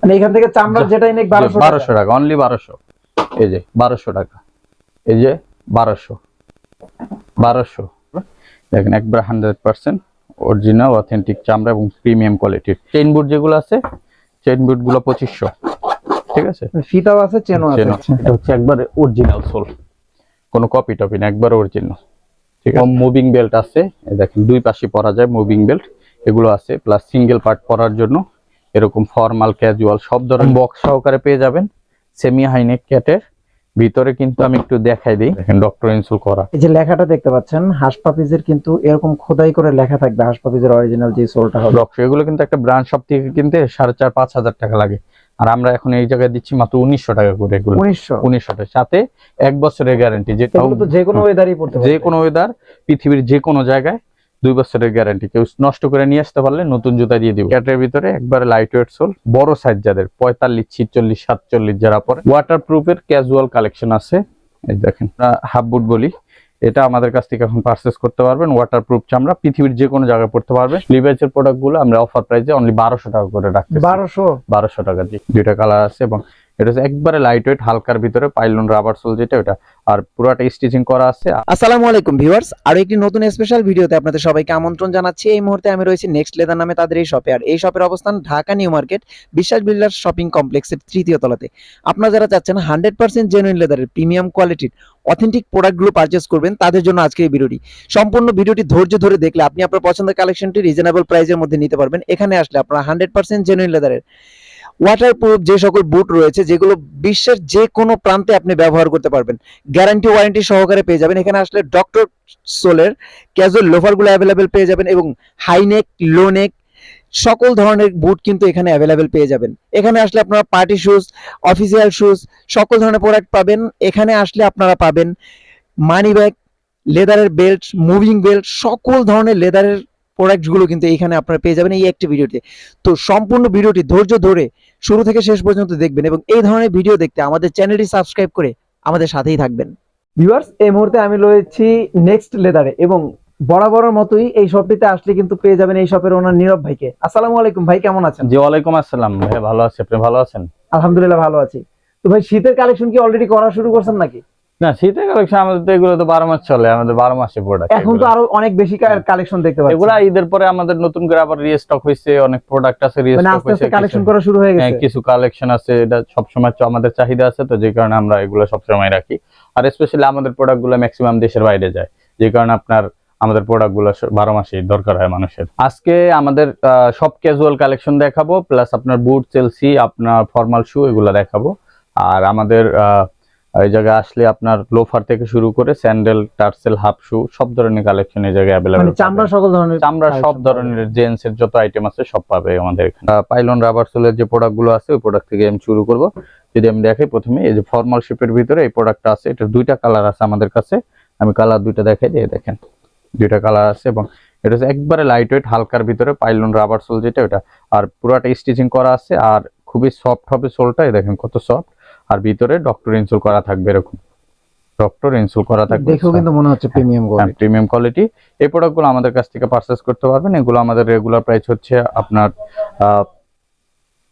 মানে এখান থেকে চামড়া যেটা বারোশো বারোশো টাকা। অনলি বারোশো। এই যে বারোশো টাকা। এই যে বারোশো। বারোশো। দেখেন একবার হান্ড্রেড পার্সেন্ট অরিজিনাল অথেন্টিক চামড়া এবং প্রিমিয়াম কোয়ালিটির চেইন বুট যেগুলো আছে চেইন বুটগুলো পঁচিশশো। ঠিক আছে? ফিতাও আছে চেনও আছে। এটা হচ্ছে একবারে অরিজিনাল সোল কোনো কপি টপি না একবার অরিজিনাল ঠিক আছে? মুভিং বেল্ট আছে। দেখেন দুই পাশে পরা যায় মুভিং বেল্ট এগুলো আছে প্লাস সিঙ্গেল পার্ট পরার জন্য। এরকম ফর্মাল ক্যাজুয়াল সব ধরনের বক্স সহকারে পেয়ে যাবেন। সেমি হাইনেক ক্যাটের ভিতরে কিন্তু আমি একটু দেখাই দিই। দেখেন ডক্টর ইনসুল করা। এই যে লেখাটা দেখতে পাচ্ছেন হাসপাপিজের কিন্তু এরকম খোদাই করে লেখা থাকবে হাসপাপিজের অরিজিনাল যে সোলটা হবে। ডক্টর এগুলো কিন্তু একটা ব্র্যান্ড শপ থেকে কিনতে সাড়ে চার পাঁচ হাজার টাকা লাগে। আর আমরা এখন এই জায়গায় দিচ্ছি মাত্র উনিশশো টাকা করে এগুলো। উনিশশো? উনিশশো টাকা। সাথে এক বছরের গ্যারান্টি যেটা যে কোনো ওয়েদারই পড়তে যে কোনো ওয়েদার পৃথিবীর যে কোনো জায়গায় দুই বছরের গ্যারান্টি কেউ নষ্ট করে নিয়ে আসতে পারলে নতুন জুতা দিয়ে দিব। ক্যাটের ভিতরে একবারে লাইট ওয়েট সোল বড় সাইজ যাদের পঁয়তাল্লিশ ছিচল্লিশ সাতচল্লিশ যারা পরে। ওয়াটার প্রুফের ক্যাজুয়াল কালেকশন আছে। এই দেখেন হাফ বুট বলি। এটা আমাদের কাছ থেকে এখন পারচেস করতে পারবেন। ওয়াটার প্রুফ চামড়া পৃথিবীর যে কোনো জায়গায় পড়তে পারবেন। লিভাইসের প্রোডাক্টগুলো আমরা অফার প্রাইসে অনলি বারোশো টাকা করে রাখতে বারোশো? বারোশো টাকা দিয়ে। দুইটা কালার আছে এবং এটা একবারে লাইট ওয়েট হালকার ভিতরে পাইলন রাবার সোল যেটা ওটা। আর পুরোটা স্টিচিং করা আছে। আসসালামু আলাইকুম ভিউয়ার্স, আরও একটি নতুন স্পেশাল ভিডিওতে আপনাদের সবাইকে আমন্ত্রণ জানাচ্ছি। এই মুহূর্তে আমি রয়েছি নেক্সট লেদার নামে তাদের এই শপে আর এই শপের অবস্থান Dhaka new market, Biswas builder shopping কমপ্লেক্সের তৃতীয় তলাতে। আপনারা যারা চাচ্ছেন হান্ড্রেড পার্সেন্ট জেনুইন লেদারের প্রিমিয়াম কোয়ালিটির অথেন্টিক প্রোডাক্টগুলো পারচেস করবেন, তাদের জন্য আজকে এই ভিডিওটি। সম্পূর্ণ ভিডিওটি ধৈর্য ধরে দেখলে আপনি আপনার পছন্দের কালেকশনটি রিজনেবল প্রাইসের মধ্যে নিতে পারবেন। এখানে আসলে আপনারা হান্ড্রেড পার্সেন্ট জেনুইন লেদারের ওয়াটার প্রুফ যে সকল বুট রয়েছে, যেগুলো বিশ্বের যে কোনো প্রান্তে আপনি ব্যবহার করতে পারবেন। গ্যারান্টি ওয়ারেন্টি সহকারে পেয়ে যাবেন। এখানে আসলে ডক্টর সোলের ক্যাজুয়াল লোফারগুলো অ্যাভেলেবেল পেয়ে যাবেন এবং হাইনেক লোনেক সকল ধরনের বুট কিন্তু এখানে অ্যাভেলেবেল পেয়ে যাবেন। এখানে আসলে আপনারা পার্টি শুজ অফিসিয়াল শুজ সকল ধরনের প্রোডাক্ট পাবেন। এখানে আসলে আপনারা পাবেন মানি ব্যাগ লেদারের বেল্ট মুভিং বেল্ট সকল ধরনের লেদারের প্রোডাক্টগুলো কিন্তু এখানে আপনারা পেয়ে যাবেন এই একটি ভিডিওতে। তো সম্পূর্ণ ভিডিওটি ধৈর্য ধরে শুরু থেকে শেষ পর্যন্ত দেখবেন এবং এই ধরনের ভিডিও দেখতে আমাদের চ্যানেলটি সাবস্ক্রাইব করে আমাদের সাথেই থাকবেন। ভিউয়ার্স এই মুহূর্তে আমি রয়েছি নেক্সট লেদারে এবং বরাবরের মতোই এই শপটিতে আসলে কিন্তু পেয়ে যাবেন এই শপের ওনার নীরব ভাইকে। আসসালামু আলাইকুম ভাই কেমন আছেন? জি ওয়ালাইকুম আসসালাম। ভাই ভালো আছি আপনি ভালো আছেন? আলহামদুলিল্লাহ ভালো আছি। তো ভাই শীতের কালেকশন কি অলরেডি করা শুরু করছেন নাকি? না শীতের কালেকশন আমাদের তো এগুলো তো বারো মাস চলে আমাদের বারো মাসে প্রোডাক্ট এখন তো আরও অনেক বেশি কালেকশন দেখতে পাচ্ছি। এগুলা ঈদের পরে আমাদের নতুন করে আবার রিস্টক হয়েছে অনেক প্রোডাক্ট আছে মানে রিস্টক হয়েছে কালেকশন করা শুরু হয়ে হ্যাঁ, গেছে কিছু কালেকশন আছে এটা সবসময় আমাদের চাহিদা আছে তো যে কারণে আমরা এগুলো সবসময় রাখি। আর স্পেশালি আমাদের প্রোডাক্টগুলো ম্যাক্সিমাম দেশের বাইরে যায় যে কারণে আপনার আমাদের প্রোডাক্টগুলো বারো মাসেই দরকার হয় মানুষের। আজকে আমাদের সব ক্যাজুয়াল কালেকশন দেখাবো প্লাস আপনার বুট চেলসি আপনার ফর্মাল শু এগুলো দেখাবো। আর আমাদের আহ, এই জায়গায় আসলে আপনার লোফার থেকে শুরু করে স্যান্ডেল টার্সেল হাফ শু সব ধরনের কালেকশন এই জায়গায় মানে অ্যাভেলেবল চামড়া সকল ধরনের চামড়া সব ধরনের জেন্টস এর যত আইটেম আছে সব পাবে আমাদের এখানে। পাইলন রাবার সোলের যে প্রোডাক্টগুলো আছে ওই প্রোডাক্ট থেকে আমি শুরু করব। যদি আমি দেখাই প্রথমে এই যে ফর্মাল শেপের ভিতরে এই প্রোডাক্টটা আছে এটা দুইটা কালার আছে আমাদের কাছে। আমি কালার দুইটা দেখাই দিয়ে দেখেন। দুইটা কালার আছে এবং এটা হচ্ছে একবারে লাইট ওয়েট হালকার ভিতরে পাইলন রাবার সোল যেটা ওটা। আর পুরোটা স্টিচিং করা আছে আর খুবই সফট হবে সোলটা এই দেখেন কত সফট আর ভিতরে ডক্টর ইনসুল করা থাকবে এরকম। ডক্টর ইনসুল করা থাকবে। দেখেও কিন্তু মনে হচ্ছে প্রিমিয়াম কোয়ালিটি প্রিমিয়াম কোয়ালিটি এই প্রোডাক্টগুলো আমাদের কাছ থেকে পারচেজ করতে পারবেন। এগুলো আমাদের রেগুলার প্রাইস হচ্ছে আপনার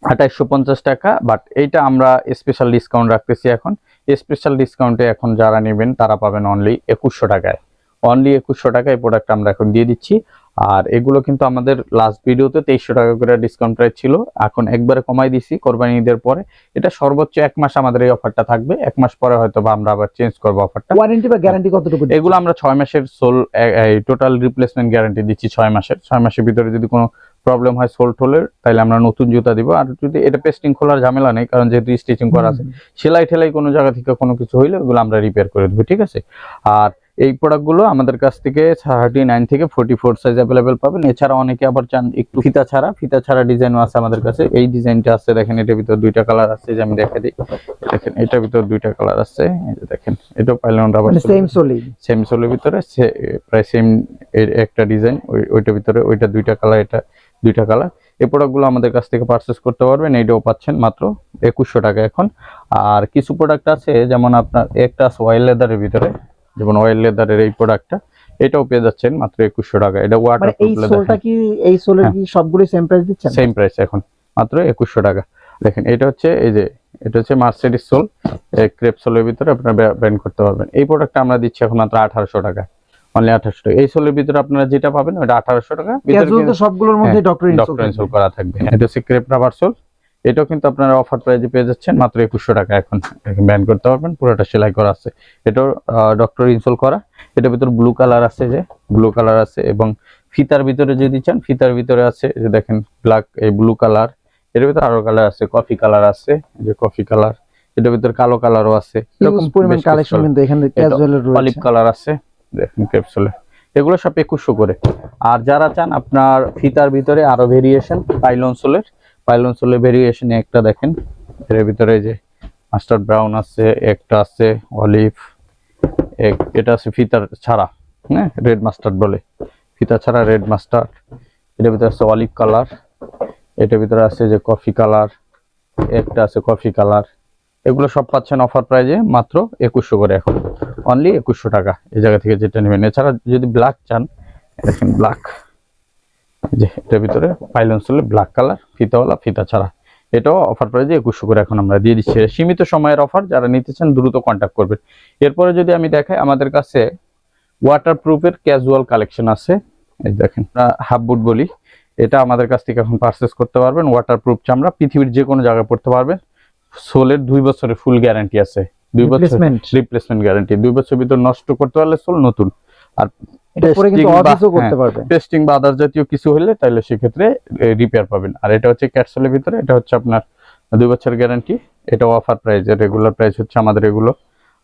আঠাইশশো পঞ্চাশ টাকা। বাট এইটা আমরা স্পেশাল ডিসকাউন্ট রাখতেছি এখন। স্পেশাল ডিসকাউন্টে এখন যারা নেবেন তারা পাবেন অনলি একুশশো টাকায়। অনলি একুশশো টাকায় এই প্রোডাক্ট আমরা এখন দিয়ে দিচ্ছি। আর এগুলো কিন্তু আমাদের লাস্ট ভিডিওতে তেইশশো টাকা করে ডিসকাউন্ট প্রাইস ছিল। এখন একবারে কমাই দিছি কোরবানি ঈদের পরে। এটা সর্বোচ্চ এক মাস আমাদের এই অফারটা থাকবে। এক মাস পরে হয়তো বা আমরা আবার চেঞ্জ করব অফারটা ওয়ারেন্টি বা গ্যারান্টি কতটুকু এগুলো আমরা ছয় মাসের সোল টোটাল রিপ্লেসমেন্ট গ্যারান্টি দিচ্ছি ছয় মাসের। ছয় মাসের ভিতরে যদি কোনো প্রবলেম হয় সোল টোলের তাহলে আমরা নতুন জুতা দিব। আর যদি এটা পেস্টিং খোলার ঝামেলা নেই কারণ যেহেতু স্টিচিং করা আছে সেলাই ঠেলাই কোনো জায়গা থেকে কোনো কিছু হইলে ওগুলো আমরা রিপেয়ার করে দেবো ঠিক আছে? আর এই প্রোডাক্টগুলো আমাদের কাছ থেকে থার্টি নাইন থেকে ফোর্টি ফোর সাইজ অ্যাভেলেবেল পাবেন। এছাড়া অনেকে আবার চান একটু ফিতা ছাড়া। ফিতা ছাড়া ডিজাইনও আছে আমাদের কাছে। এই ডিজাইনটা আছে দেখেন এটার ভিতর দুইটা কালার আছে যে আমি দেখে দিই। দেখেন এটার ভিতর দুইটা কালার আছে। এই যে দেখেন এটাও পাইলন রাবার সেম সোলি সেম সোলের ভিতরে প্রায় সেম একটা ডিজাইন ওইটার ভিতরে ওইটা দুইটা কালার এটা দুইটা কালার এই প্রোডাক্টগুলো আমাদের কাছ থেকে পারচেস করতে পারবেন এইটাও পাচ্ছেন মাত্র একুশশো টাকা এখন। আর কিছু প্রোডাক্ট আছে যেমন আপনার একটা আছে অয়েল লেদারের ভিতরে। যেমন অয়েল লেদারের এই প্রোডাক্টটা এটাও পেয়ে যাচ্ছেন মাত্র একুশশো টাকা। এটা ওয়াটার মানে এই সোলটা কি এই সোলের হ্যাঁ। কি সবগুলো সেম প্রাইস দিচ্ছেন? সেম প্রাইস এখন মাত্র একুশশো টাকা। দেখেন এটা হচ্ছে এই যে এটা হচ্ছে মার্সিডিস সোল। ক্রেপ সোলের ভিতরে আপনারা ব্র্যান্ড করতে পারবেন। এই প্রোডাক্টটা আমরা দিচ্ছি এখন মাত্র আঠারোশো টাকা। অনলি আঠারোশো টাকা। এই সোলের ভিতরে আপনারা যেটা পাবেন ওটা আঠারোশো টাকা। সবগুলোর মধ্যে হ্যাঁ, ডক্টর ডক্টর ইনসোল করা থাকবে। এটা হচ্ছে ক্রেপ রাবার সোল। এটাও কিন্তু আপনারা অফার প্রাইজে পেয়ে যাচ্ছেন। মাত্র একুশশো টাকা এখন ব্যান করতে পারবেন। পুরোটা সেলাই করা আছে। এটাও ডক্টর ইনসোল করা। এটার ভিতরে ব্লু কালার আছে যে ব্লু কালার আছে এবং ফিতার ভিতরে যদি চান ফিতার ভিতরে আছে যে দেখেন ব্ল্যাক এই ব্লু কালারের ভিতরে আরও কালার আছে কফি কালার আছে যে কফি কালার এটার ভিতরে কালো কালারও আছে। অলিভ কালার আছে। দেখেন ক্যাপসুলে এগুলো সব একুশশো করে। আর যারা চান আপনার ফিতার ভিতরে আরও ভেরিয়েশন পাইলন সোলের পাইলন সোলের ভেরিয়েশন একটা দেখেন। এর ভিতরে যে মাস্টার্ড ব্রাউন আছে, একটা আছে অলিভ এটা আছে ফিতার ছাড়া হ্যাঁ? রেড মাস্টার্ড বলে। ফিতা ছাড়া রেড মাস্টার্ড এটার ভিতরে আছে অলিভ কালার এটার ভিতরে আছে যে কফি কালার একটা আছে কফি কালার এগুলো সব পাচ্ছেন অফার প্রাইজে মাত্র একুশশো করে এখন। অনলি একুশশো টাকা। এই জায়গা থেকে যেটা নেবেন। এছাড়া যদি ব্ল্যাক চান, দেখেন ব্ল্যাক যে এটার ভিতরে পাইলন সোলে ব্ল্যাক কালার ফিতাওয়ালা ফিতা ছাড়া। এটাও অফার প্রাইজে একুশশো করে এখন আমরা দিয়ে দিচ্ছি। সীমিত সময়ের অফার যারা নিতে চান দ্রুত কন্ট্যাক্ট করবেন। এরপরে যদি আমি দেখাই আমাদের কাছে ওয়াটার প্রুফের ক্যাজুয়াল কালেকশন আছে। এই দেখেন হাফ বুট বলি। এটা আমাদের কাছ থেকে এখন পারচেস করতে পারবেন। ওয়াটার প্রুফ চামড়া পৃথিবীর যে কোনো জায়গায় পড়তে পারবেন। সোলের দুই বছরের ফুল গ্যারান্টি আছে। দুই বছর রিপ্লেসমেন্ট রিপ্লেসমেন্ট গ্যারান্টি দুই বছর ভিতর নষ্ট করতে পারলে সোল নতুন। আর এটা পরে কিন্তু testing অফিসও করতে হ্যাঁ, টেস্টিং বা আদার জাতীয় কিছু হলে তাহলে সেক্ষেত্রে রিপেয়ার পাবেন। আর এটা হচ্ছে ক্যাটসেলের ভিতরে এটা হচ্ছে আপনার দুই বছর গ্যারান্টি এটাও অফার প্রাইস রেগুলার প্রাইস হচ্ছে আমাদের এগুলো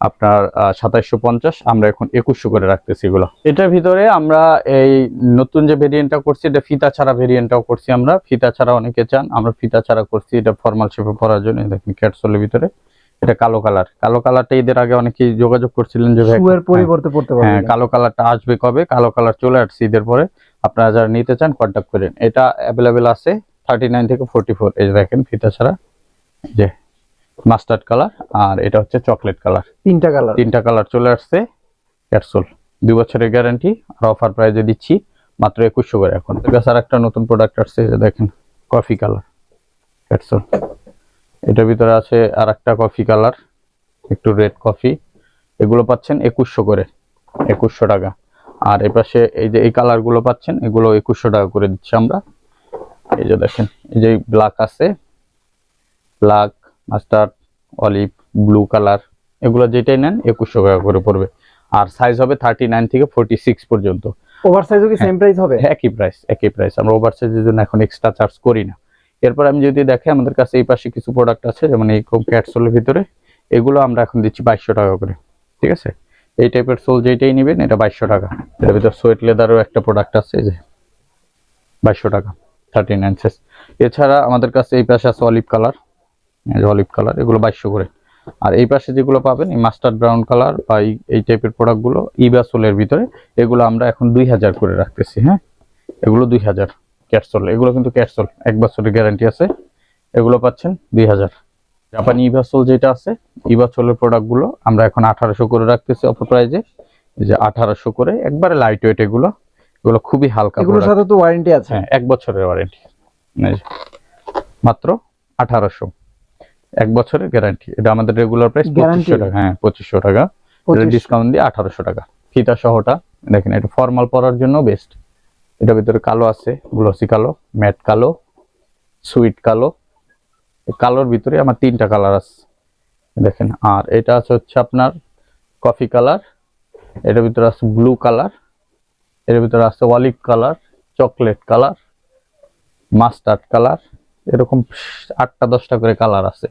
আপনার সাতাইশশো পঞ্চাশ আমরা এখন একুশশো করে রাখতেছি এগুলো। এটার ভিতরে আমরা এই নতুন যে ভেরিয়েন্টটা করছি এটা ফিতা ছাড়া ভেরিয়েন্টটাও করছি আমরা। ফিতা ছাড়া অনেকে চান আমরা ফিতা ছাড়া করছি এটা ফর্মাল শেপে পরার জন্য দেখেন ক্যাটসোলের ভিতরে। এটা কালো কালার। কালো কালারটা এদের আগে অনেকেই যোগাযোগ করছিলেন যে শুয়ের পরিবর্তে পড়তে পারবে হ্যাঁ কালো কালারটা আসবে কবে? কালো কালার চলে আসছে ঈদের পরে। আপনারা যারা নিতে চান কন্ট্যাক্ট করেন এটা অ্যাভেলেবেল আছে থার্টি নাইন থেকে ফোর্টি ফোর এই দেখেন ফিতা ছাড়া। যে মাস্টার্ড কালার আর এটা হচ্ছে চকলেট কালার তিনটা কালার তিনটা কালার চলে আসছে। ক্যাপসুল দুই বছরের গ্যারান্টি আর অফার প্রাইজে দিচ্ছি মাত্র একুশশো করে এখন। আর একটা নতুন প্রোডাক্ট আসছে দেখেন কফি কালার ক্যাপসুল এটার ভিতরে আছে আর একটা কফি কালার একটু রেড কফি এগুলো পাচ্ছেন একুশশো করে একুশশো টাকা। আর এপাশে এই যে এই কালারগুলো পাচ্ছেন এগুলো একুশশো টাকা করে দিচ্ছি আমরা। এই যে দেখেন এই যে ব্ল্যাক আছে। Black mustard olive blue colour এগুলো যেটাই নেন একুশশো টাকা করে পড়বে। আর সাইজ হবে থার্টি নাইন থেকে ফোর্টি সিক্স পর্যন্ত। ওভার সাইজও কি সেম প্রাইস হবে? একই প্রাইস একই প্রাইস আমরা ওভার সাইজের জন্য এখন এক্সট্রা চার্জ করি না। এরপর আমি যদি দেখে আমাদের কাছে এই পাশে কিছু প্রোডাক্ট আছে, যেমন এই ক্যাটসোলের ভিতরে, এগুলো আমরা এখন দিচ্ছি বাইশশো টাকা করে, ঠিক আছে? এই টাইপের সোল যেটাই নেবেন, এটা বাইশশো টাকা। এর ভিতর সোয়েট লেদারও একটা প্রোডাক্ট আছে যে বাইশশো টাকা থার্টি নাইন সেস এছাড়া আমাদের কাছে এই পাশে আছে অলিভ কালার অলিভ কালার এগুলো বাইশশো করে। আর এই পাশে যেগুলো পাবেন, এই মাস্টার্ড ব্রাউন কালার বা এই- এই টাইপের প্রোডাক্টগুলো ইবা সোলের ভিতরে, এগুলো আমরা এখন দুই হাজার করে রাখতেছি হ্যাঁ? এগুলো দুই হাজার। ক্যাটসল এগুলো কিন্তু ক্যাটসল এক বছরের গ্যারান্টি আছে। এগুলো পাচ্ছেন দুই হাজার। জাপানি ইভাসোল যেটা আছে ইভাসোলের প্রোডাক্টগুলো আমরা এখন আঠারোশো করে রাখতেছি অফার প্রাইজে যে আঠারোশো করে একবারে লাইট ওয়েট এগুলো। এগুলো খুবই হালকা এগুলোর সাথে তো ওয়ারেন্টি আছে। হ্যাঁ এক বছরের ওয়ারেন্টি মাত্র আঠারোশো। এক বছরের গ্যারান্টি এটা আমাদের রেগুলার প্রাইস পঁচিশশো টাকা। হ্যাঁ পঁচিশশো টাকা। ডিসকাউন্ট দিয়ে আঠারোশো টাকা। ফিতা সহটা দেখেন এটা ফর্মাল পরার জন্য বেস্ট এটার ভিতরে কালো আছে গ্লসি কালো ম্যাট কালো সুইট কালো। কালোর ভিতরে আমার তিনটা কালার আছে। দেখেন, আর এটা আছে হচ্ছে আপনার কফি কালার এটার ভিতরে আছে ব্লু কালারের ভিতরে আছে olive colour chocolate colour mustard colour এরকম আটটা দশটা করে কালার আছে।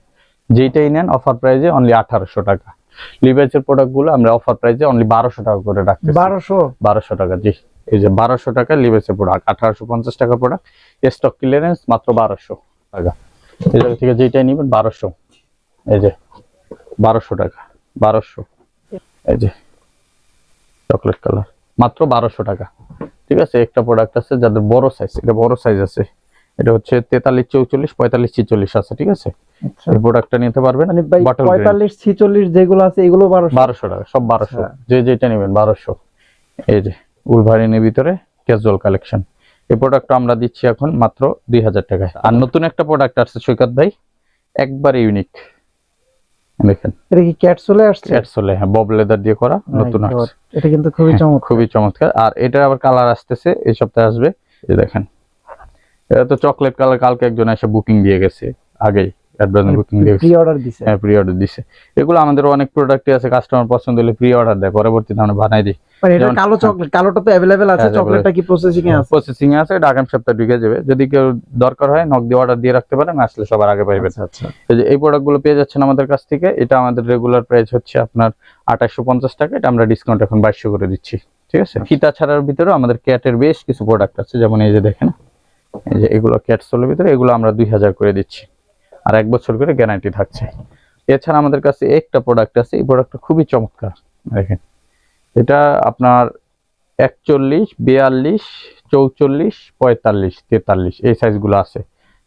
যেইটাই নেন অফার প্রাইজে অনলি আঠারোশো টাকা। লিভাইসের প্রোডাক্টগুলো আমরা অফার প্রাইজে অনলি বারোশো টাকা করে রাখতে বারোশো? বারোশো টাকা জি। এই যে বারোশো টাকা লিভাইসের প্রোডাক্ট আঠারোশো পঞ্চাশ টাকা প্রোডাক্ট স্টক ক্লিয়ারেন্স মাত্র বারোশো টাকা। এই জায়গা থেকে যেইটাই নেবেন বারোশো। এই যে বারোশো টাকা বারোশো। এই যে চকলেট কালার মাত্র বারোশো টাকা। ঠিক আছে একটা প্রোডাক্ট আছে যাদের বড় সাইজ এটা বড় সাইজ আছে। এটা হচ্ছে তেতাল্লিশ চৌচল্লিশ পঁয়তাল্লিশ ছিচল্লিশ আছে ঠিক আছে? এই প্রোডাক্টটা নিতে পারবেন। মানে। পঁয়তাল্লিশ ছিচল্লিশ যেগুলো আছে এগুলো বারোশো। টাকা সব বারোশো। আচ্ছা। যে যেটা নেবেন বারোশো। এই যে উলভারিনের ভিতরে ক্যাজুয়াল কালেকশন এই প্রোডাক্টটা আমরা দিচ্ছি এখন মাত্র দুই হাজার টাকায়। আর নতুন একটা প্রোডাক্ট আসছে সৈকত ভাই। একবার ইউনিক দেখেন। এটা কি ক্যাট চলে আসছে? ক্যাটসোলে হ্যাঁ বব লেদার দিয়ে করা নতুন আসছে। এটা কিন্তু খুবই হ্যাঁ, চমৎকার। খুবই চমৎকার। আর এটা আবার কালার আসতেছে এই সপ্তাহে আসবে। এই দেখেন। এটা তো চকলেট কালার কালকে একজন এসে বুকিং দিয়ে গেছে আগেই। অ্যাডভান্স বুকিং দিয়ে প্রি অর্ডার দিছে। হ্যাঁ প্রি অর্ডার দিছে। এগুলো আমাদের অনেক প্রোডাক্টই আছে কাস্টমার পছন্দ হলে প্রি অর্ডার দেয় পরবর্তীতে আমরা বানাই দিই। মানে এটা কালো চকলেট কালোটা তো অ্যাভেলেবেল আছে চকলেটটা কি প্রসেসিং এ আছে? প্রসেসিং এ আছে এটা আগামী সপ্তাহে ঢুকে যাবে। যদি কেউ দরকার হয় নক দিয়ে অর্ডার দিয়ে রাখতে পারেন আসলে সবার আগে পাইবেন। আচ্ছা আচ্ছা। এই প্রোডাক্টগুলো পেয়ে যাচ্ছেন আমাদের কাছ থেকে এটা আমাদের রেগুলার প্রাইস হচ্ছে আপনার টাকা এটা আমরা ডিসকাউন্ট এখন করে দিচ্ছি। ঠিক আছে? ফিতা ছাড়ার ভিতরে আমাদের ক্যাটের বেশ কিছু প্রোডাক্ট আছে যেমন এই যে দেখেন এই যে এগুলো ক্যাট সোলের ভিতরে এগুলো আমরা দুই হাজার করে দিচ্ছি। আর এক বছর করে গ্যারান্টি থাকছে। এছাড়া আমাদের কাছে একটা প্রোডাক্ট আছে, এই প্রোডাক্টটা খুবই চমৎকার। দেখেন, এটা আপনার একচল্লিশ, বিয়াল্লিশ, চৌচল্লিশ, পঁয়তাল্লিশ, তেতাল্লিশ, এই সাইজগুলো আছে।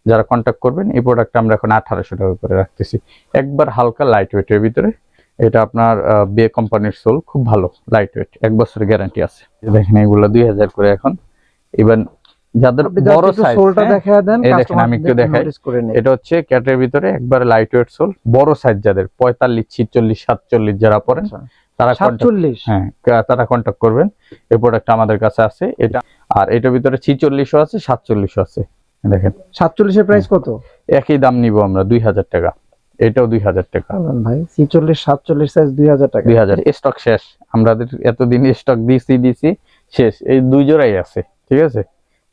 যারা কন্ট্যাক্ট করবেন, এই প্রোডাক্টটা আমরা এখন আঠারোশো টাকা করে রাখতেছি। একবার হালকা লাইট ওয়েটের ভিতরে, এটা আপনার বে কোম্পানির সোল খুব ভালো লাইট ওয়েট এক বছরের গ্যারান্টি আছে। দেখেন, এগুলো দুই হাজার করে এখন। ইভেন যাদের বড় সাইজ সোলটা দেখা দেন এই দেখেন, আমি একটু দেখাই। এটা হচ্ছে ক্যাটের ভিতরে একবার লাইট ওয়েট সোল বড় সাইজ যাদের পঁয়তাল্লিশ ছিচল্লিশ সাতচল্লিশ যারা পড়েন আচ্ছা। তারা contact- 47 হ্যাঁ তারা কন্ট্যাক্ট করবেন। এই প্রোডাক্টটা আমাদের কাছে আছে এটা আর এটার ভিতরে ছিচল্লিশও আছে সাতচল্লিশও আছে। দেখেন। 47 এর প্রাইস কত? একই দাম নিব আমরা দুই হাজার টাকা। এটাও দুই হাজার টাকা। বলেন ভাই 46 47 সাইজ 2000 টাকা। দুই হাজার। স্টক শেষ। আমাদের এতদিন স্টক দিছি দিছি শেষ। এই দুই জোড়াই আছে ঠিক আছে?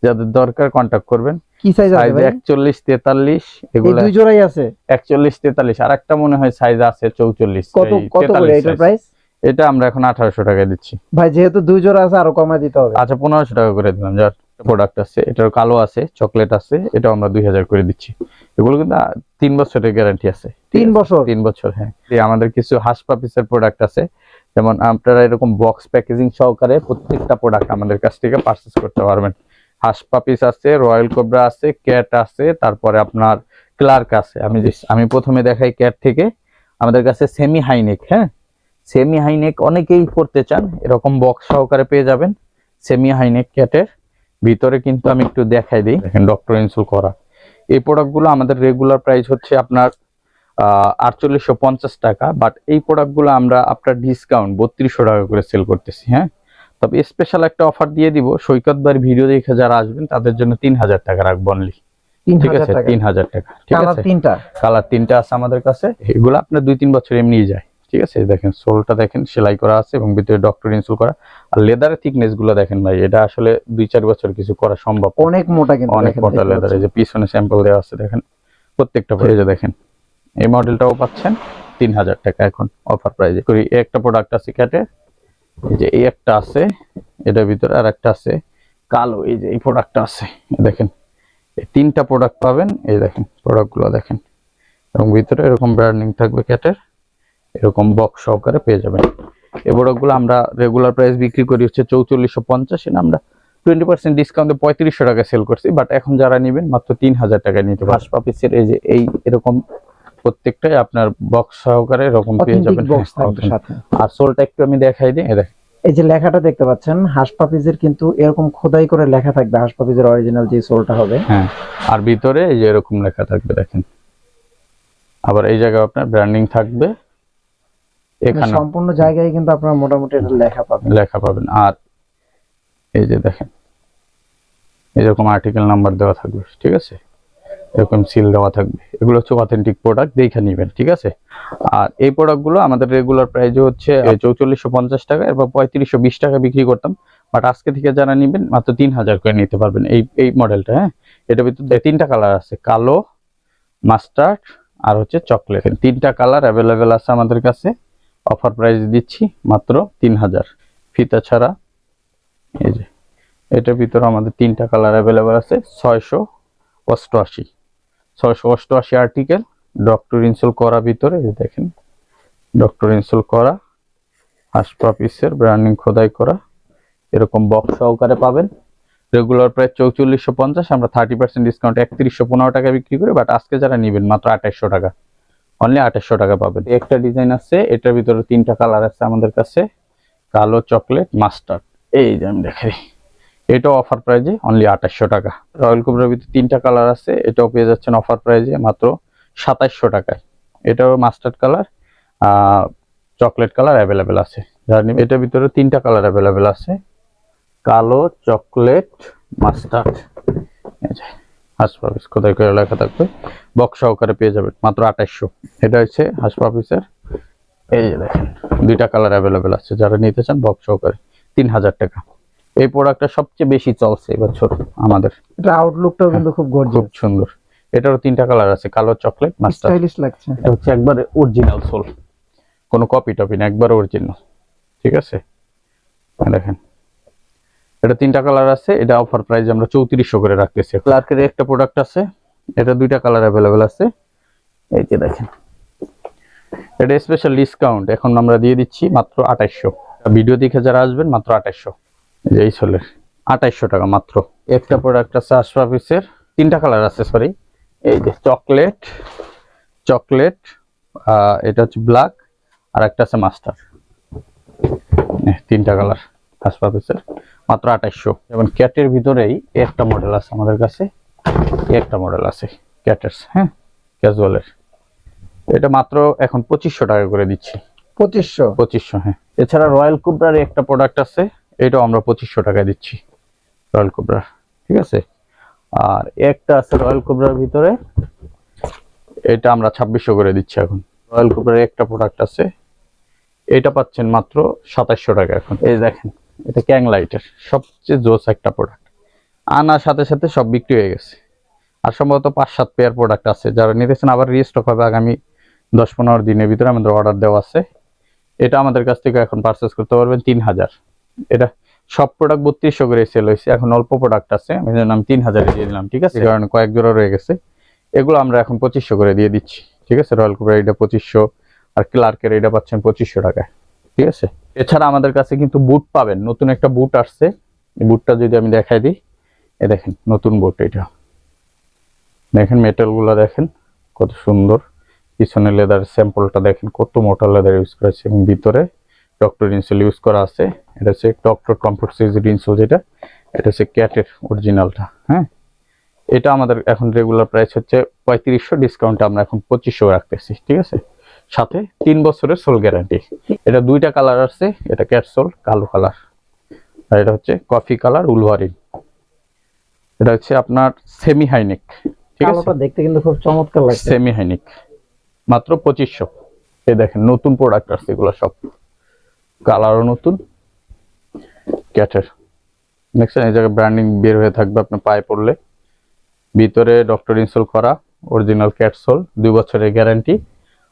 যাদের দরকার কন্ট্যাক্ট করবেন। কি সাইজ আছে ভাই? একচল্লিশ তেতাল্লিশ এই এগুলো দুই জোড়াই আছে? একচল্লিশ তেতাল্লিশ। আর একটা মনে হয় সাইজ আছে চৌচল্লিশ কত কত করে 43 size। প্রাইস এটা আমরা এখন আঠারোশো টাকায় দিচ্ছি। ভাই যেহেতু দুই জোড়া আছে আরও কমায় দিতে হবে। আচ্ছা পনেরোশো টাকা করে দিলাম। যার প্রোডাক্ট আছে এটার কালো আছে চকলেট আছে এটা আমরা দুই হাজার করে দিচ্ছি। এগুলো কিন্তু আহ, তিন বছরের গ্যারান্টি আছে। ঠিক তিন বছর? তিন বছর হ্যাঁ। এই আমাদের কিছু হাসপা পিসের প্রোডাক্ট আছে। যেমন আপনারা এরকম বক্স প্যাকেজিং সহকারে প্রত্যেকটা প্রোডাক্ট আমাদের কাছ থেকে পারচেস করতে পারবেন। হাসপা পিস আছে রয়্যাল কোবরা আছে ক্যাট আছে, তারপরে আপনার ক্লার্ক আছে। আমি আমি প্রথমে দেখাই ক্যাট থেকে। আমাদের কাছে সেমি হাইনেক হ্যাঁ? সেমি হাইনেক অনেকেই পড়তে চান, এরকম বক্স সহকারে পেয়ে যাবেন সেমি হাইনেক ক্যাটের ভিতরে কিন্তু আমি একটু দেখাই দিই। দেখেন ডক্টর ইনসুল করা। এই প্রোডাক্টগুলো আমাদের রেগুলার প্রাইস হচ্ছে আপনার আটচল্লিশশো টাকা বাট এই প্রোডাক্টগুলো আমরা আপনার ডিসকাউন্ট বত্রিশশো টাকা করে সেল করতেছি হ্যাঁ? তবে স্পেশাল একটা অফার দিয়ে দিব। সৈকত ভিডিও দেখে যারা আসবেন তাদের জন্য তিন হাজার টাকা রাখব অনলি ঠিক আছে? তিন হাজার টাকা। ঠিক কালার আছে? তিনটা। কালার তিনটা আছে আমাদের কাছে। এগুলো আপনার দুই তিন বছর এমনিই যায়। ঠিক আছে? দেখেন সোলটা দেখেন সেলাই করা আছে এবং ভিতরে ডক্টর ইনসুল করা। আর লেদারের থিকনেসগুলো দেখেন ভাই এটা আসলে দুই চার বছর কিছু করা সম্ভব অনেক মোটা কিন্তু অনেক মোটা লেদার এই যে পিছনে স্যাম্পল দেওয়া আছে দেখেন। প্রত্যেকটা দেখেন এই মডেলটাও পাচ্ছেন তিন হাজার টাকা এখন অফার প্রাইজে করি একটা প্রোডাক্ট আছে ক্যাটে এই যে এই একটা আছে, এটার ভিতরে আর একটা আছে, কালো, এই যে এই প্রোডাক্টটা আছে দেখেন। এই তিনটা প্রোডাক্ট পাবেন, এই দেখেন প্রোডাক্টগুলো দেখেন। এবং ভিতরে এরকম ব্র্যান্ডিং থাকবে ক্যাটের এরকম বক্স সহকারে পেয়ে যাবেন। এই প্রোডাক্টগুলো আমরা রেগুলার প্রাইস বিক্রি করি হচ্ছে চৌচল্লিশশো পঞ্চাশ আমরা টোয়েন্টি পার্সেন্ট ডিসকাউন্টে পঁয়ত্রিশশো টাকা সেল করছি বাট এখন যারা নেবেন মাত্র তিন হাজার টাকায় নিতে পারবেন। পাপিসের এই যে এই এরকম প্রত্যেকটাই আপনার বক্স সহকারে এরকম পেয়ে যাবেন। হ্যাঁ, আর সোলটা একটু আমি দেখাই দিই এই দেখেন। এই যে লেখাটা দেখতে পাচ্ছেন হাসপাপিজের কিন্তু এরকম খোদাই করে লেখা থাকবে হাসপাপিজের অরিজিনাল যে সোলটা হবে। হ্যাঁ আর ভিতরে এই যে এরকম লেখা থাকবে দেখেন। আবার এই জায়গায় আপনার ব্র্যান্ডিং থাকবে এখানে। সম্পূর্ণ জায়গায় কিন্তু আপনারা মোটামুটি এটা লেখা পাবেন। লেখা পাবেন। আর এই যে দেখেন এরকম আর্টিকেল নাম্বার দেওয়া থাকবে ঠিক আছে? এরকম সিল দেওয়া থাকবে। এগুলো হচ্ছে অথেন্টিক প্রোডাক্ট দেখে নেবেন ঠিক আছে? আর এই প্রোডাক্টগুলো আমাদের রেগুলার প্রাইস হচ্ছে চৌচল্লিশশো পঞ্চাশ টাকা এরপর পঁয়ত্রিশশো বিশ টাকা বিক্রি করতাম। বাট আজকে থেকে যারা নেবেন মাত্র তিন হাজার করে নিতে পারবেন এই এই মডেলটা হ্যাঁ? এটার ভিতরে তিনটা কালার আছে কালো মাস্টার্ড আর হচ্ছে চকলেট তিনটা কালার অ্যাভেলেবেল আছে আমাদের কাছে। অফার প্রাইস দিচ্ছি মাত্র তিন হাজার ফিতা ছাড়া এই যে এটার ভিতরে আমাদের তিনটা কালার অ্যাভেলেবেল আছে ছয়শো অষ্টআশি। ছয়শো অষ্টআশি আর্টিকেল ডক্টর ইনসুল করা ভিতরে দেখেন ডক্টর ইনসুল করা হাসপা পিসের ব্র্যান্ডিং খোদাই করা, এরকম বক্স সহকারে পাবেন। রেগুলার প্রাইস চৌচল্লিশশো পঞ্চাশ, আমরা থার্টি পার্সেন্ট ডিসকাউন্ট একত্রিশশো পনেরো টাকা বিক্রি করি বাট আজকে যারা নেবেন, মাত্র আঠাশশো টাকা। অনলি আঠাশশো টাকা পাবেন। একটা ডিজাইন আছে, এটার ভিতরে তিনটা কালার আছে আমাদের কাছে, কালো চকলেট মাস্টার্ড এই যে আমি দেখাই। এটাও অফার প্রাইজে অনলি আঠাশশো টাকা। রয়্যাল কোবরার ভিতরে তিনটা কালার আছে, এটাও পেয়ে যাচ্ছেন অফার প্রাইজে মাত্র সাতাইশশো টাকায়। এটাও mustard colour chocolate colour available আছে। যারা এটার ভিতরে তিনটা কালার অ্যাভেলেবেল আছে। কালো চকলেট মাস্টার্ড হাসপাপিস কোথায় করে লেখা থাকবে? বক্স সহকারে পেয়ে যাবেন, মাত্র আঠাইশশো এটা হচ্ছে হাসপাপিসের এই দেখেন, দুইটা কালার অ্যাভেলেবেল আছে। যারা নিতে চান বক্স সহকারে, তিন হাজার টাকা। এই প্রোডাক্টটা সবচেয়ে বেশি চলছে এবছর আমাদের। এটা আউটলুকটাও কিন্তু খুব গর্জিয়াস খুব সুন্দর। এটারও তিনটা কালার আছে কালো চকলেট মাস্টার স্টাইলিশ লাগছে। এটা হচ্ছে একবার অরিজিনাল সোল কোনো কপি টপি না একবার অরিজিনাল ঠিক আছে? দেখেন। এটা তিনটা কালার আছে এটা অফার প্রাইস আমরা চৌত্রিশশো করে রাখতেছি ক্লার্কের একটা প্রোডাক্ট আছে এটা দুইটা কালার অ্যাভেলেবেল আছে। এই যে দেখেন। এটা স্পেশাল ডিসকাউন্ট এখন আমরা দিয়ে দিচ্ছি মাত্র আঠাইশশো। ভিডিও দেখে যারা আসবেন মাত্র আঠাইশশো। এই সোলের আঠাইশশো টাকা মাত্র। একটা প্রোডাক্ট আছে আশরাফিসের তিনটা কালার আছে সরি এই যে চকলেট চকলেট এটা হচ্ছে ব্ল্যাক আর একটা আছে মাস্টার তিনটা কালার হাসপাপিসের মাত্র আঠাইশশো। যেমন ক্যাটের ভিতরেই একটা মডেল আছে আমাদের কাছে। একটা মডেল আছে ক্যাটের হ্যাঁ? ক্যাজুয়ালের এটা মাত্র এখন পঁচিশশো টাকা করে দিচ্ছি। পঁচিশশো? পঁচিশশো হ্যাঁ। এছাড়া রয়্যাল কুবরার একটা প্রোডাক্ট আছে। এটাও আমরা পঁচিশশো টাকায় দিচ্ছি রয়্যাল কুবরার ঠিক আছে? আর একটা আছে রয়্যাল কুবরার ভিতরে, এটা আমরা ছাব্বিশশো করে দিচ্ছি এখন। রয়্যাল কুবরার একটা প্রোডাক্ট আছে, এটা পাচ্ছেন মাত্র সাতাশশো টাকা এখন। এই দেখেন, এটা ক্যাং লাইটের, সবচেয়ে জোস একটা প্রোডাক্ট আনার সাথে সাথে সব বিক্রি হয়ে গেছে। আর সম্ভবত পাঁচ, সাত পেয়ার প্রোডাক্ট আছে। যারা নিতেছেন আবার রিস্টক হবে আগামী দশ, পনেরো দিনের ভিতরে আমাদের অর্ডার দেওয়া আছে। এটা আমাদের কাছ থেকে এখন পারচেস করতে পারবেন তিন হাজার। এটা সব প্রোডাক্ট বত্রিশশো করে সেল হয়েছে। এখন অল্প প্রোডাক্ট আছে আমি আমি তিন হাজারে দিয়ে দিলাম ঠিক আছে? কারণ কয়েক জোড়া রয়ে গেছে। এগুলো আমরা এখন পঁচিশশো করে দিয়ে দিচ্ছি ঠিক আছে? রয়্যাল কুপার এটা পঁচিশশো আর ক্লার্কের এটা পাচ্ছেন পঁচিশশো টাকায় ঠিক আছে? এছাড়া আমাদের কাছে কিন্তু বুট পাবেন নতুন একটা বুট আসছে। এই বুটটা যদি আমি দেখাই দিই এ দেখেন নতুন বুট এটা। দেখেন মেটালগুলো দেখেন কত সুন্দর। পিছনে লেদার স্যাম্পলটা দেখেন কত মোটা লেদার ইউজ করেছে এবং ভিতরে। ডক্টর ইনসোল ইউজ করা আছে। এটা হচ্ছে ডক্টর কমফোর্ট সিরিজের ইনসোল যেটা। এটা হচ্ছে ক্যাটের অরিজিনালটা হ্যাঁ? এটা আমাদের এখন রেগুলার প্রাইস হচ্ছে পঁয়ত্রিশশো ডিসকাউন্ট আমরা এখন পঁচিশশো রাখতেছি ঠিক আছে? সাথে তিন বছরের সোল গ্যারান্টি এটা দুইটা কালার আছে এটা ক্যাট সোল কালো কালার আর এটা হচ্ছে কফি কালার উলভারিন এটা হচ্ছে আপনার সেমি হাইনেক ঠিক আছে? দেখতে কিন্তু খুব চমৎকার লাগছে। সেমি হাইনিক মাত্র পঁচিশশো। এই দেখেন নতুন প্রোডাক্ট আসছে এগুলো সব। কালারও নতুন। ক্যাটের দেখছেন এই জায়গায় ব্র্যান্ডিং বের হয়ে থাকবে আপনার পায়ে পড়লে। ভিতরে ডক্টর ইনস্টল করা অরিজিনাল ক্যাটসোল দুই বছরের গ্যারান্টি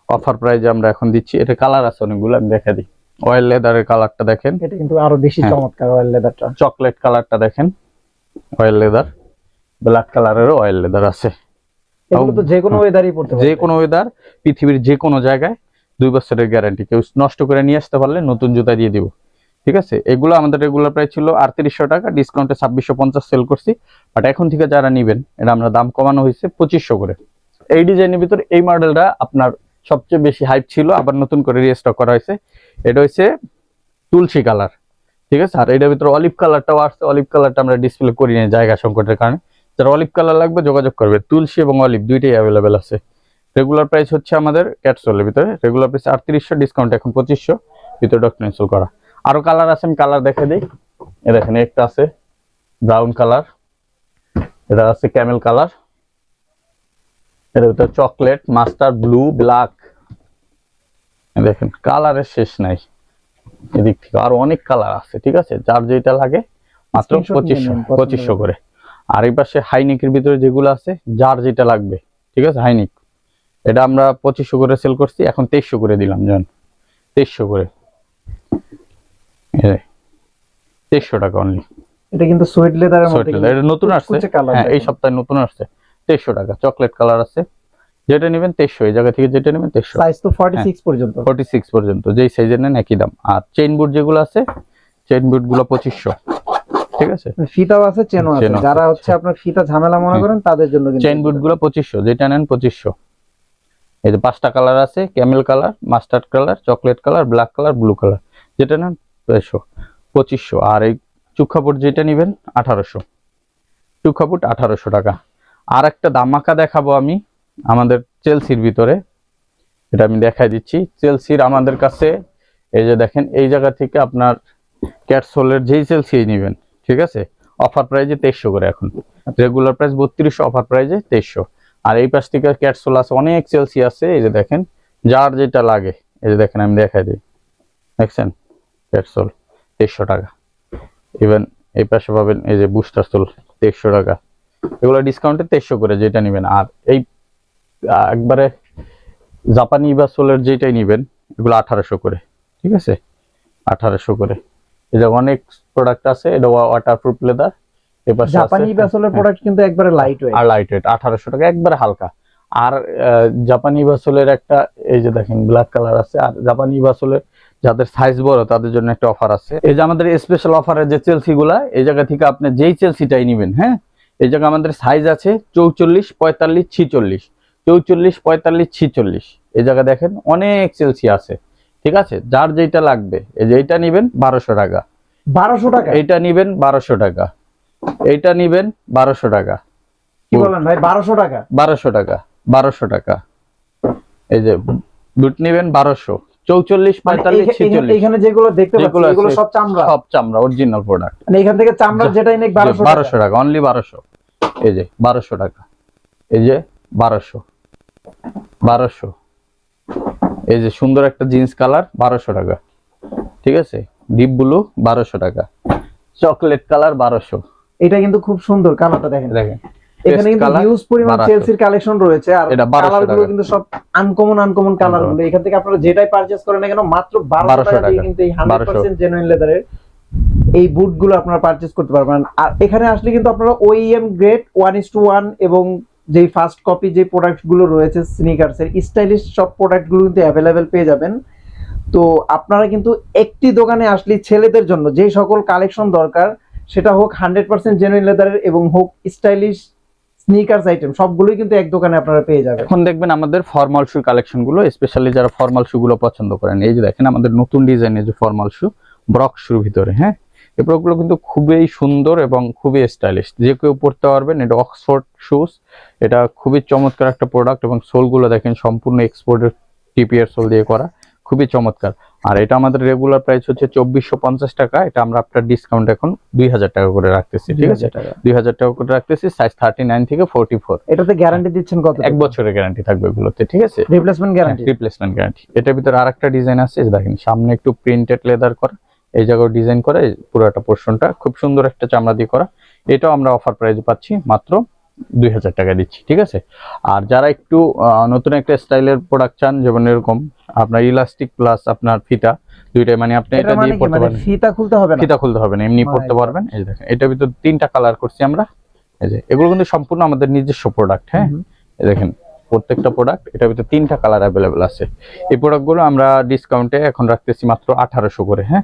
অফার প্রাইজে আমরা এখন দিচ্ছি এটা কালার আছে অনেকগুলো আমি দেখা দিই। অয়েল লেদারের কালারটা দেখেন। এটা কিন্তু আরও বেশি হ্যাঁ। চমৎকার অয়েল লেদারটা চকলেট কালারটা দেখেন অয়েল লেদার ব্ল্যাক কালারেরও অয়েল লেদার আছে। এগুলো তো যে কোনো ওয়েদারই পড়তে যে কোনো ওয়েদার পৃথিবীর যে কোনো জায়গায়। দুই বছরের গ্যারান্টি কেউ নষ্ট করে নিয়ে আসতে পারলে নতুন জুতা দিয়ে দিব। ঠিক আছে? এগুলো আমাদের রেগুলার প্রাইস ছিল আটত্রিশশো টাকা ডিসকাউন্টে ছাব্বিশশো পঞ্চাশ সেল করছি। বাট এখন থেকে যারা নিবেন, এটা আমরা দাম কমানো হয়েছে পঁচিশশো করে। এই ডিজাইনের ভিতরে এই মডেলটা আপনার সবচেয়ে বেশি হাইপ ছিল, আবার নতুন করে রিস্টক করা হয়েছে। এটা হচ্ছে তুলসী কালার ঠিক আছে? আর এটার ভিতরে অলিভ কালারটাও আসছে। অলিভ কালারটা আমরা ডিসপ্লে করি না জায়গা সংকটের কারণে। যারা অলিভ কালার লাগবে, যোগাযোগ করবে। তুলসী এবং অলিভ দুইটাই অ্যাভেলেবেল আছে। রেগুলার প্রাইস হচ্ছে আমাদের ক্যাটসোলের ভিতরে। রেগুলার প্রাইস আটত্রিশশো ডিসকাউন্ট এখন পঁচিশশো ভিতরে ডক্টর ইনস্টল করা। আরও কালার আছে আমি কালার দেখে দিই। এ দেখেন একটা আছে ব্রাউন কালার এটা আছে ক্যামেল কালার এটা ভিতরে চকলেট মাস্টার ব্লু ব্ল্যাক দেখেন কালারের শেষ নাই। এদিক থেকে আরও অনেক কালার আছে ঠিক আছে? যার যেটা লাগে মাত্র পঁচিশশো পঁচিশশো করে। করে। আর এই পাশে হাইনিকের ভিতরে যেগুলো আছে যার যেটা লাগবে ঠিক আছে? হাইনিক এটা আমরা পঁচিশশো করে সেল করছি এখন তেইশশো করে দিলাম জান। তেইশশো করে। তেইশশো টাকা অনলি এটা কিন্তু সুইট লেদারের মধ্যে এটা নতুন আসছে। হ্যাঁ এই সপ্তাহে নতুন আসছে। তেইশশো টাকা চকলেট কালার আছে। যেটা নেবেন তেইশশো এই জায়গা থেকে যেটা নেবেন তেইশশো। সাইজ তো 46 পর্যন্ত। ফর্টি সিক্স পর্যন্ত যেই সাইজের নেন একই দাম। আর চেইন বুট যেগুলো আছে চেইন বুটগুলো পঁচিশশো। ঠিক আছে? ফিতাও আছে চেনও আছে। যারা হচ্ছে আপনার ফিতা ঝামেলা মনে করেন তাদের জন্য কিন্তু চেইন বুটগুলো পঁচিশশো যেটা নেন পঁচিশশো। এই যে পাঁচটা কালার আছে, camel colour, mustard colour, chocolate colour, black colour, blue colour. যেটা নেন পঁচিশশো পঁচিশশো। আর এই চুক্ষাপুট যেটা নেবেন, আঠারোশো। চুক্ষাপুট আঠারোশো টাকা। আর একটা দামাকা দেখাবো আমি আমাদের চেলসির ভিতরে। এটা আমি দেখাই দিচ্ছি। চেলসির আমাদের কাছে, এই যে দেখেন, এই জায়গা থেকে আপনার ক্যাটসোলের যেই চেলসি নেবেন, ঠিক আছে? অফার প্রাইজে তেইশশো করে এখন। রেগুলার প্রাইস বত্রিশশো, অফার প্রাইজে তেইশশো। আর এই পাশ থেকে ক্যাটসোল আছে, অনেক চেলসি আছে, এই যে দেখেন, যার যেটা লাগে, এই যে দেখেন, আমি দেখাই দিই। দেখছেন? ক্যাটসোল তেইশশো টাকা। ইভেন এই পাশে পাবেন, এই যে বুস্টার সোল তেইশশো টাকা। এগুলো ডিসকাউন্টে তেইশশো করে যেটা নেবেন। আর এই একবারে জাপানি বা সোলের যেটাই নেবেন, এগুলো আঠারোশো করে, ঠিক আছে? আঠারোশো করে। এটা অনেক প্রোডাক্ট আছে, এটা ওয়াটারপ্রুফ লেদার জাপানি ব্যাসলের প্রোডাক্ট কিন্তু একবারে লাইট ওয়েট আর লাইট ওয়েট আঠারোশো টাকা একবারে হালকা। আর জাপানি বাসলের একটা এই যে দেখেন ব্ল্যাক কালার আছে। আর জাপানি বাসলের যাদের সাইজ বড় তাদের জন্য একটা অফার আছে। এই যে আমাদের স্পেশাল অফারের যে এই জায়গা থেকে আপনি যেই চেলসিটাই নেবেন হ্যাঁ? এই জায়গা আমাদের সাইজ আছে চৌচল্লিশ পঁয়তাল্লিশ ছিচল্লিশ। চৌচল্লিশ পঁয়তাল্লিশ ছিচল্লিশ। এই জায়গা দেখেন অনেক চেলসি আছে। ঠিক আছে? যার যেটা লাগবে এই যে নিবেন বারোশো টাকা। বারোশো টাকা? এইটা নিবেন বারোশো টাকা। এইটা নিবেন বারোশো টাকা। কি বলেন ভাই বারোশো টাকা? বারোশো টাকা বারোশো টাকা। এই যে বুট নিবেন বারোশো চৌচল্লিশ পঁয়তাল্লিশ এইখা- এইখানে- ছেচল্লিশ। এখানে যেগুলো দেখতে এগুলো সব চামড়া? সব চামড়া অরিজিনাল প্রোডাক্ট মানে এখান থেকে চামড়া যেটাই নেই বারোশো বারোশো টাকা অনলি বারোশো। এই যে বারোশো টাকা। এই যে বারোশো। বারোশো। এই যে সুন্দর একটা জিন্স কালার বারোশো টাকা। ঠিক আছে? ডিপ ব্লু বারোশো টাকা। চকলেট কালার বারোশো। এটা কিন্তু খুব সুন্দর কালারটা দেখেন। দেখেন। এখানে কিন্তু হিউজ পরিমাণ চেলসির কালেকশন রয়েছে আর এটা 1200 কালারগুলো কিন্তু সব আনকমন আনকমন এখান থেকে আপনারা যেটাই পারচেজ করেন না কেন মাত্র 1200 টাকা দিয়ে কিন্তু এই হান্ড্রেড পার্সেন্ট জেনুইন লেদারের এই আপনারা পারচেজ করতে পারবেন। আর এখানে আসলে কিন্তু আপনারা OEM grade one is to one এবং যেই ফার্স্ট কপি যে প্রোডাক্টগুলো রয়েছে স্নিকার্স এর স্টাইলিশ সব প্রোডাক্টগুলো কিন্তু অ্যাভেলেবেল পেয়ে যাবেন। তো আপনারা কিন্তু একটি দোকানে আসলে ছেলেদের জন্য যে সকল কালেকশন দরকার সেটা হোক হান্ড্রেড পার্সেন্ট জেনুইন লেদারের এবং হোক স্টাইলিশ স্নিকার্স আইটেম সবগুলোই কিন্তু এক দোকানে আপনারা পেয়ে যাবেন। এখন দেখবেন আমাদের ফর্মাল শু কালেকশনগুলো স্পেশালি যারা ফর্মাল শু গুলো পছন্দ করেন, এই যে দেখেন আমাদের নতুন ডিজাইনের যে ফর্মাল শু ব্রক শুর ভিতরে হ্যাঁ? এই প্রোডাক্টগুলো কিন্তু খুবই সুন্দর এবং খুবই স্টাইলিশ যে কেউ পড়তে পারবেন, এটা অক্সফোর্ড শুজ এটা খুবই চমৎকার একটা প্রোডাক্ট এবং সোলগুলো দেখেন সম্পূর্ণ এক্সপোর্টের টিপিআর সোল দিয়ে করা। খুবই চমৎকার। আর এটা আমাদের রেগুলার প্রাইস হচ্ছে চব্বিশশো পঞ্চাশ টাকা। এটা আমরা আপনার ডিসকাউন্ট এখন দুই হাজার টাকা করে রাখতেছি ঠিক আছে? দুই হাজার টাকা। করে রাখতেছি সাইজ থার্টি নাইন থেকে ফোর্টি ফোর এটাতে গ্যারান্টি দিচ্ছেন কত এক বছরের গ্যারান্টি থাকবে এগুলোতে ঠিক আছে? রিপ্লেসমেন্ট গ্যারান্টি রিপ্লেসমেন্ট গ্যারান্টি এটার ভিতরে আর একটা ডিজাইন আছে দেখেন সামনে একটু প্রিন্টেড লেদার করা। এই জায়গায় ডিজাইন করা পুরোটা পোর্শনটা খুব সুন্দর একটা চামড়া দিয়ে করা। এটাও আমরা অফার প্রাইসে পাচ্ছি মাত্র দুই হাজার টাকা দিচ্ছি ঠিক আছে? আর যারা একটু নতুন একটা স্টাইলের প্রোডাক্ট চান যেমন এরকম আপনার ইলাস্টিক প্লাস আপনার ফিতা দুইটাই মানে আপনি এটা এটা মানে দিয়ে পড়তে মানে ফিতা খুলতে হবে না? ফিতা খুলতে হবে না এমনি পড়তে পারবেন। এই দেখেন এটার ভিতর তিনটা কালার করছি আমরা। এই যে এগুলো কিন্তু সম্পূর্ণ আমাদের নিজস্ব প্রোডাক্ট হ্যাঁ? এই দেখেন প্রত্যেকটা প্রোডাক্ট এটার ভিতরে তিনটা কালার অ্যাভেলেবেল আছে। এই প্রোডাক্টগুলো আমরা ডিসকাউন্টে এখন রাখতেছি মাত্র আঠারোশো করে হ্যাঁ?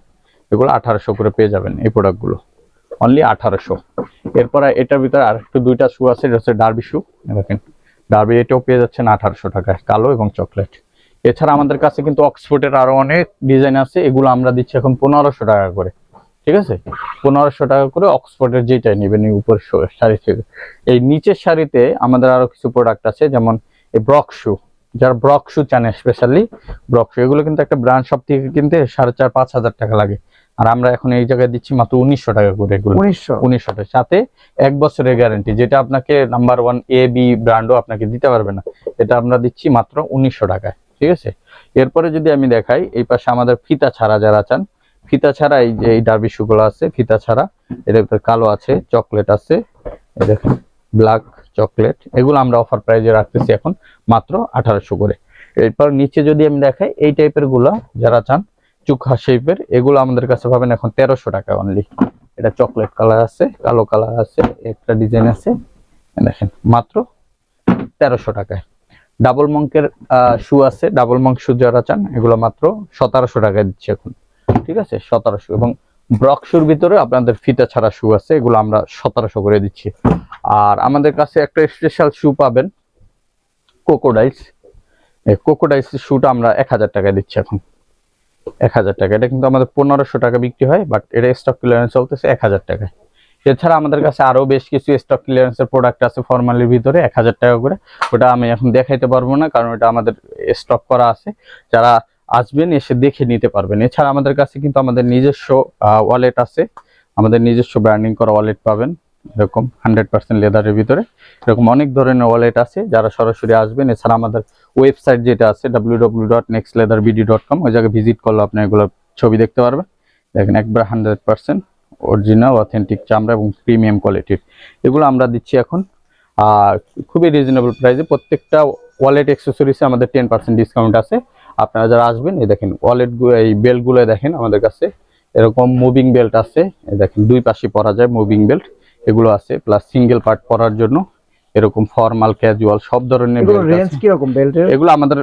এগুলো আঠারোশো করে পেয়ে যাবেন এই প্রোডাক্টগুলো অনলি আঠারোশো। এরপর এটার ভিতরে আর একটু দুইটা শু আছে, এটা হচ্ছে ডার্বি শু দেখেন। ডার্বি এটাও পেয়ে যাচ্ছেন আঠারোশো টাকায়, কালো এবং চকলেট এছাড়া আমাদের কাছে কিন্তু অক্সফোর্ডের আরও অনেক ডিজাইন আছে, এগুলো আমরা দিচ্ছি এখন পনেরোশো টাকা করে, ঠিক আছে? পনেরোশো টাকা করে অক্সফোর্ডের যেটাই নেবেন, এই উপর শাড়ি থেকে। এই নিচের শাড়িতে আমাদের আরও কিছু প্রোডাক্ট আছে, যেমন এই ব্রক শু যারা ব্রক শু চান স্পেশালি ব্রক শু এগুলো কিন্তু একটা ব্র্যান্ড শপ থেকে কিনতে সাড়ে চার, পাঁচ হাজার টাকা লাগে। আর আমরা এখন এই জায়গায় দিচ্ছি মাত্র উনিশশো টাকা করে এগুলো। উনিশশো। উনিশশো টাকা। সাথে এক বছরের গ্যারান্টি যেটা আপনাকে নাম্বার ওয়ান এ বি ব্র্যান্ডও আপনাকে দিতে পারবে না। এটা আমরা দিচ্ছি মাত্র উনিশশো টাকায় ঠিক আছে? এরপরে যদি আমি দেখাই এই পাশে আমাদের ফিতা ছাড়া যারা চান ফিতা ছাড়া এই যে এই ডার্বি শুগুলো আছে ফিতা ছাড়া ভিতরে কালো আছে চকলেট আছে দেখেন ব্ল্যাক চকলেট এগুলো আমরা অফার প্রাইজে রাখতেছি এখন মাত্র আঠারোশো করে। এরপর নিচে যদি আমি দেখাই এই টাইপেরগুলা যারা চান চুখা শেপের এগুলো আমাদের কাছে পাবেন এখন তেরোশো টাকা অনলি এটা চকলেট কালার আছে, কালো কালার আছে, একটা ডিজাইন আছে। দেখেন, মাত্র তেরোশো টাকায়। ডাবল মঙ্কের শু আছে ডাবল মঙ্ক শু যারা চান, এগুলো মাত্র সতেরোশো টাকায় দিচ্ছে এখন। ঠিক আছে? সতেরোশো। এবং ব্রক শুর ভিতরে আপনাদের ফিতা ছাড়া শু আছে, এগুলো আমরা সতেরোশো করে দিচ্ছি। আর আমাদের কাছে একটা স্পেশাল শু পাবেন কোকোডাইস এই কোকোডাইস শুটা আমরা এক হাজার টাকায় দিচ্ছি এখন। এক হাজার টাকা। এটা কিন্তু আমাদের পনেরোশো টাকা বিক্রি হয় বাট এটা স্টক ক্লিয়ারেন্স চলতেছে এক হাজার টাকায় এছাড়া আমাদের কাছে আরও বেশ কিছু স্টক ক্লিয়ারেন্সের প্রোডাক্ট আছে ফর্মালির ভিতরে, এক হাজার টাকা করে। ওটা আমি এখন দেখাইতে পারব না, কারণ এটা আমাদের স্টক করা আছে। যারা আসবেন, এসে দেখে নিতে পারবেন। এছাড়া আমাদের কাছে কিন্তু আমাদের নিজস্ব ওয়ালেট আছে। আমাদের নিজস্ব ব্র্যান্ডিং করা ওয়ালেট পাবেন। এরকম হান্ড্রেড পার্সেন্ট লেদারের ভিতরে। এরকম অনেক ধরনের ওয়ালেট আছে, যারা সরাসরি আসবেন। এছাড়া আমাদের ওয়েবসাইট যেটা আছে W W dot next leather BD dot com ওই জায়গায় ভিজিট করলে আপনি এগুলো ছবি দেখতে পারবেন। দেখেন একবার হান্ড্রেড পার্সেন্ট অরিজিনাল অথেন্টিক চামড়া এবং প্রিমিয়াম কোয়ালিটির এগুলো আমরা দিচ্ছি এখন, আর খুবই রিজনেবল প্রাইসে প্রত্যেকটা ওয়ালেট অ্যাক্সেসরিজে আমাদের টেন পার্সেন্ট ডিসকাউন্ট আছে। আপনারা যারা আসবেন, এই দেখেন ওয়ালেটগুলো এই বেল্টগুলো দেখেন আমাদের কাছে। এরকম মুভিং বেল্ট আছে। দেখেন দুই পাশে পরা যায় মুভিং বেল্ট এগুলো আছে প্লাস সিঙ্গেল পার্ট পরার জন্য এরকম ফর্মাল ক্যাজুয়াল সব ধরনের এগুলো রেঞ্জ। কি রকম বেল্টের এগুলো আমাদের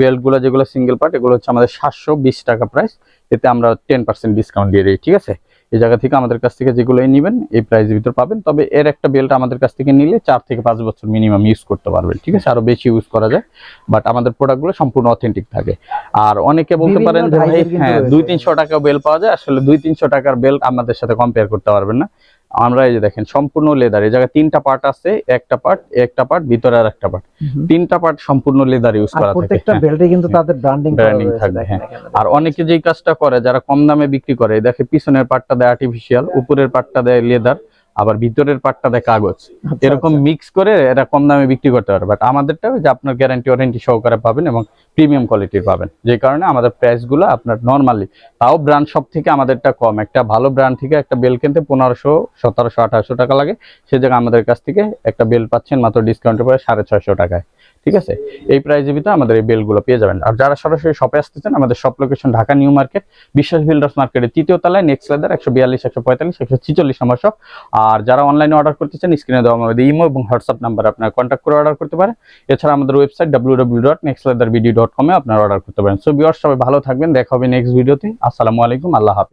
বেল্টগুলো যেগুলো সিঙ্গেল পার্ট এগুলো হচ্ছে আমাদের সাতশো বিশ টাকা প্রাইস এতে আমরা টেন পার্সেন্ট ডিসকাউন্ট দিয়ে দিই ঠিক আছে? এই জায়গা থেকে আমাদের কাছ থেকে যেগুলোই নেবেন এই প্রাইসের ভিতর পাবেন। তবে এর একটা বেল্ট আমাদের কাছ থেকে নিলে চার থেকে পাঁচ বছর মিনিমাম ইউজ করতে পারবেন ঠিক আছে? আরও বেশি ইউজ করা যায়। বাট আমাদের প্রোডাক্টগুলো সম্পূর্ণ অথেন্টিক থাকে। আর অনেকে বলতে পারেন যে ভাই হ্যাঁ দুই তিনশো টাকা বেল্ট পাওয়া যায়। আসলে দুই তিনশো টাকার বেল্ট আমাদের সাথে কম্পেয়ার করতে পারবেন না। আমরা এই যে দেখেন সম্পূর্ণ লেদার এই জায়গায় তিনটা পার্ট আছে একটা পার্ট একটা পার্ট ভিতরে আর একটা পার্ট তিনটা পার্ট সম্পূর্ণ লেদার ইউজ করা থাকে প্রত্যেকটা হ্যাঁ। বেল্টে কিন্তু তাদের ব্র্যান্ডিং ব্র্যান্ডিং থাকবে, হ্যাঁ। আর অনেকে যেই কাজটা করে যারা কম দামে বিক্রি করে দেখে পিছনের পার্টটা দেয় আর্টিফিশিয়াল উপরের পার্টটা দেয় লেদার আবার ভিতরের পার্টটা দেয় কাগজ। আচ্ছা, এরকম মিক্স করে এটা কম দামে বিক্রি করতে পারে বাট আমাদেরটা যে আপনার গ্যারান্টি ওয়ারেন্টি সহকারে পাবেন এবং প্রিমিয়াম কোয়ালিটির পাবেন। যে কারণে আমাদের প্রাইসগুলো আপনার নর্মালি তাও ব্র্যান্ড সব থেকে আমাদেরটা কম। একটা ভালো ব্র্যান্ড থেকে একটা বেল কিনতে পনেরোশো সতেরোশো আঠারোশো টাকা লাগে। সে জায়গায় আমাদের কাছ থেকে একটা বেল পাচ্ছেন মাত্র ডিসকাউন্টের পরে সাড়ে ছয়শো টাকায়। ঠিক আছে? এই প্রাইজের ভিতরে আমাদের এই বেলগুলো পেয়ে যাবেন। আর যারা সরাসরি শপে আসতে চান, আমাদের shop location Dhaka new market, Biswas builders মার্কেটের তৃতীয় তলায় নেক্সট লেদার একশো বিয়াল্লিশ, একশো পঁয়তাল্লিশ, একশো ছিচল্লিশ নম্বর শপ আর যারা অনলাইনে অর্ডার করতে চান স্ক্রিনে দেওয়া আমাদের ইমো এবং হোয়াটসঅ্যাপ নাম্বার আপনারা কন্ট্যাক্ট করে অর্ডার করতে পারেন। এছাড়া আমাদের website W W dot next leather BD dot কমে আপনারা অর্ডার করতে পারেন। সো বিয়ার সবাই ভালো থাকবেন, দেখা হবে নেক্সট ভিডিওতে আসসালামু আলাইকুম, আল্লাহ হাফিজ।